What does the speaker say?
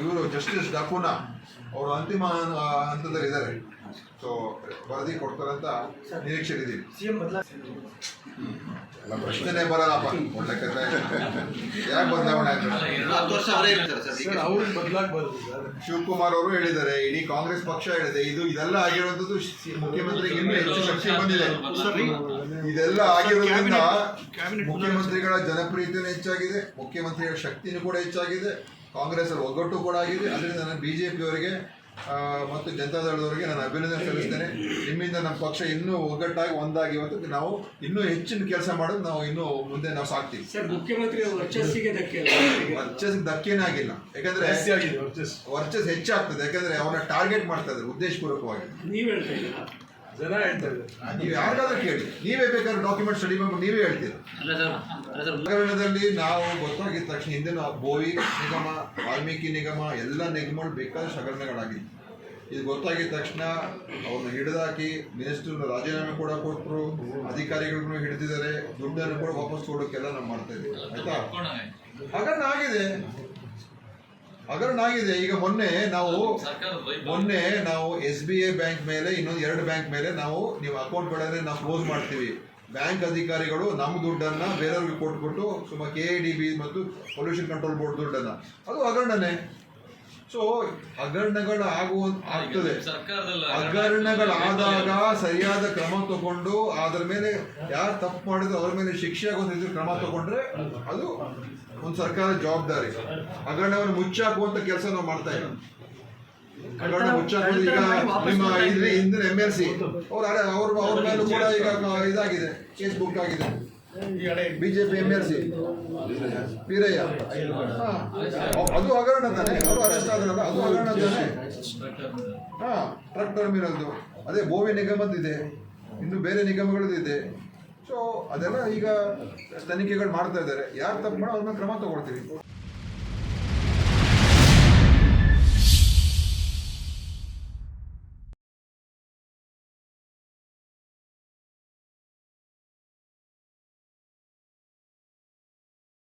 ಇವರು ಜಸ್ಟಿಸ್ ಡಕುನ ಅವರು ಅಂತಿಮ ಹಂತದಲ್ಲಿ ಇದ್ದಾರೆ. ಸೊ ವರದಿ ಕೊಡ್ತಾರಂತ ನಿರೀಕ್ಷೆ ಇದ್ದೀವಿ ಎಲ್ಲ ಪ್ರಶ್ನೆನೇ ಬರಲ್ಲಪ್ಪ. ಯಾಕೆ ಬದಲಾವಣೆ ಶಿವಕುಮಾರ್ ಅವರು ಹೇಳಿದ್ದಾರೆ ಇಡೀ ಕಾಂಗ್ರೆಸ್ ಪಕ್ಷ ಹೇಳಿದೆ. ಇದು ಇದೆಲ್ಲ ಆಗಿರುವಂತದ್ದು ಮುಖ್ಯಮಂತ್ರಿಗೆ ಇನ್ನೂ ಹೆಚ್ಚು ಶಕ್ತಿ ಬಂದಿದೆ. ಇದೆಲ್ಲ ಆಗಿರೋದ್ರಿಂದ ಮುಖ್ಯಮಂತ್ರಿಗಳ ಜನಪ್ರಿಯತೆ ಹೆಚ್ಚಾಗಿದೆ. ಮುಖ್ಯಮಂತ್ರಿಗಳ ಶಕ್ತಿನೂ ಕೂಡ ಹೆಚ್ಚಾಗಿದೆ. ಕಾಂಗ್ರೆಸ್ ಅವ್ರ ಒಗ್ಗಟ್ಟು ಕೂಡ ಆಗಿದೆ. ಅದರಿಂದ ನಾನು ಜೆ ಪಿಯವರಿಗೆ ಮತ್ತು ಜನತಾದಳದವರಿಗೆ ನಾನು ಅಭಿನಂದನೆ ಸಲ್ಲಿಸ್ತೇನೆ. ನಿಮ್ಮಿಂದ ನಮ್ಮ ಪಕ್ಷ ಇನ್ನೂ ಒಗ್ಗಟ್ಟಾಗಿ ಒಂದಾಗಿ ಇವತ್ತು ನಾವು ಇನ್ನೂ ಹೆಚ್ಚಿನ ಕೆಲಸ ಮಾಡೋದು ನಾವು ಇನ್ನೂ ಮುಂದೆ ನಾವು ಸಾಕ್ತೀವಿ. ಸರ್ ಮುಖ್ಯಮಂತ್ರಿ ವರ್ಚಸ್ಸಿಗೆ ಧಕ್ಕೆ ವರ್ಚಸ್ ಧಕ್ಕೇನೇ ಆಗಿಲ್ಲ. ಯಾಕಂದ್ರೆ ವರ್ಚಸ್ ವರ್ಚಸ್ ಹೆಚ್ಚಾಗ್ತದೆ. ಯಾಕಂದ್ರೆ ಅವರ ಟಾರ್ಗೆಟ್ ಮಾಡ್ತಾ ಇದ್ದಾರೆ ಉದ್ದೇಶಪೂರ್ವಕವಾಗಿ. ನೀವು ಹೇಳ್ತಾ ಇದ್ದೀರಾ? ಜನ ಹೇಳ್ತಾರೆ. ನೀವು ಕೇಳಿ. ನೀವೇ ಬೇಕಾದ್ರೆ ಡಾಕ್ಯುಮೆಂಟ್ ಸ್ಟಡಿ ಮಾಡಿ ನೀವೇ ಹೇಳ್ತೀರಾ? ಅಲ್ಲ ಸರ್ ಅಲ್ಲ ಸರ್ ಹಗರಣದಲ್ಲಿ ನಾವು ಗೊತ್ತಾಗಿದ ತಕ್ಷಣ ಹಿಂದಿನ ಬೋವಿ ನಿಗಮ ವಾಲ್ಮೀಕಿ ನಿಗಮ ಎಲ್ಲ ನಿಗಮಗಳು ಬೇಕಾದ ಹಗರಣಗಳಾಗಿತ್ತು ಇದು ಗೊತ್ತಾಗಿದ ತಕ್ಷಣ ಅವ್ರನ್ನ ಹಿಡಿದಾಕಿ ಮಿನಿಸ್ಟರ್ ರಾಜೀನಾಮೆ ಕೂಡ ಕೊಟ್ಟರು ಅಧಿಕಾರಿಗಳನ್ನು ಹಿಡಿದಿದ್ದಾರೆ ದುಡ್ಡನ್ನು ಕೂಡ ವಾಪಸ್ ಕೊಡೋಕೆಲ್ಲ ನಾವು ಮಾಡ್ತಾ ಇದ್ದೀವಿ. ಆಯ್ತಾ? ಹಗರಣ ಆಗಿದೆ. ಹಗರಣ ಆಗಿದೆ. ಈಗ ಮೊನ್ನೆ ನಾವು ಮೊನ್ನೆ ನಾವು ಎಸ್ ಬಿ ಐ ಬ್ಯಾಂಕ್ ಮೇಲೆ ಇನ್ನೊಂದು ಎರಡು ಬ್ಯಾಂಕ್ ಮೇಲೆ ನಾವು ನೀವು ಅಕೌಂಟ್ ಅಕೌಂಟ್ಗಳನ್ನೇ ನಾವು ಕ್ಲೋಸ್ ಮಾಡ್ತೀವಿ. ಬ್ಯಾಂಕ್ ಅಧಿಕಾರಿಗಳು ನಮ್ಮ ದುಡ್ಡನ್ನ ಬೇರೆಯವ್ರಿಗೆ ಕೊಟ್ಬಿಟ್ಟು ಸುಮಾರು ಕೆ ಡಿ ಬಿ ಮತ್ತು ಪೊಲ್ಯೂಷನ್ ಕಂಟ್ರೋಲ್ ಬೋರ್ಡ್ ದುಡ್ಡನ್ನ. ಅದು ಹಗರಣನೇ. ಸೊ ಹಗರಣಗಳು ಆಗುವ ಆಗ್ತದೆ. ಹಗರಣಗಳಾದಾಗ ಸರಿಯಾದ ಕ್ರಮ ತಗೊಂಡು ಅದರ ಮೇಲೆ ಯಾರು ತಪ್ಪು ಮಾಡಿದ್ರು ಅದರ ಮೇಲೆ ಶಿಕ್ಷೆ ಆಗೋ ರೀತಿ ಕ್ರಮ ತಗೊಂಡ್ರೆ ಅದು ಒಂದು ಸರ್ಕಾರದ ಜವಾಬ್ದಾರಿ. ಹಗರಣವನ್ನು ಮುಚ್ಚಾಕುವಂತ ಕೆಲಸ ನಾವು ಮಾಡ್ತಾ ಇಲ್ಲ ಹಗರಣ ಮುಚ್ಚಾಕೋದು ಈಗ ನಿಮ್ಮ ಹಿಂದಿನ ಎಂ ಎಲ್ ಸಿ ಅವ್ರ ಅವ್ರ ಅವ್ರ ಮೇಲೂ ಕೂಡ ಈಗ ಇದಾಗಿದೆ. ಕೇಸ್ ಬುಕ್ ಆಗಿದೆ. BJP M L C. Veerayya. ಹಾ. ಅದು ಹಗರಣ ತಾನೆ. ಅದು ಅರೆಸ್ಟ್ ಆದ್ರಲ್ಲ, ಅದು ಹಗರಣ ತಾನೆ. ಹಾ ಟ್ರಕ್ ಮೀರೋದು ಅದೇ ಬೋವಿ ನಿಗಮದಿದೆ ಇನ್ನು ಬೇರೆ ನಿಗಮಗಳದ್ದು ಇದೆ ಸೊ ಅದೆಲ್ಲ ಈಗ ತನಿಖೆಗಳು ಮಾಡ್ತಾ ಇದ್ದಾರೆ. ಯಾರು ತಪ್ಪು ಮಾಡೋ ಅದನ್ನ ಕ್ರಮ ತಗೊಳ್ತೀವಿ.